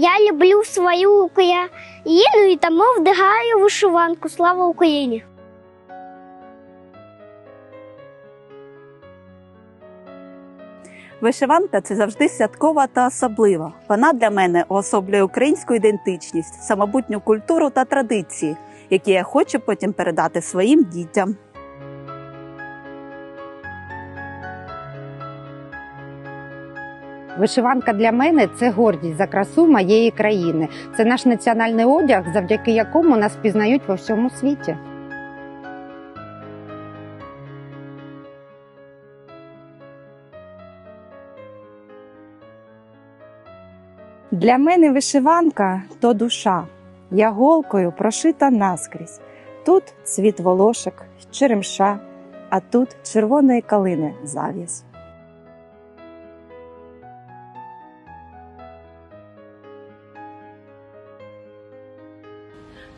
Я люблю свою Україну і тому вдягаю вишиванку. Слава Україні! Вишиванка це завжди святкова та особлива. Вона для мене уособлює українську ідентичність, самобутню культуру та традиції, які я хочу потім передати своїм дітям. Вишиванка для мене це гордість за красу моєї країни. Це наш національний одяг, завдяки якому нас пізнають во всьому світі. Для мене вишиванка то душа, я голкою прошита наскрізь. Тут цвіт волошок, черемша, а тут червоної калини зав'яз.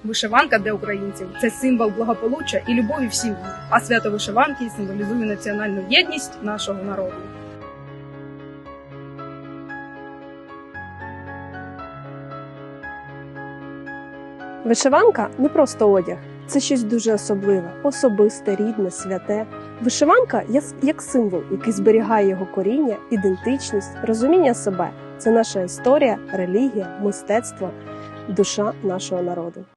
Вишиванка для українців це символ благополуччя і любові в сім'ї, а свято вишиванки символізує національну єдність нашого народу. Вишиванка не просто одяг, це щось дуже особливе, особисте, рідне, святе. Вишиванка як символ, який зберігає його коріння, ідентичність, розуміння себе. Це наша історія, релігія, мистецтво, душа нашого народу.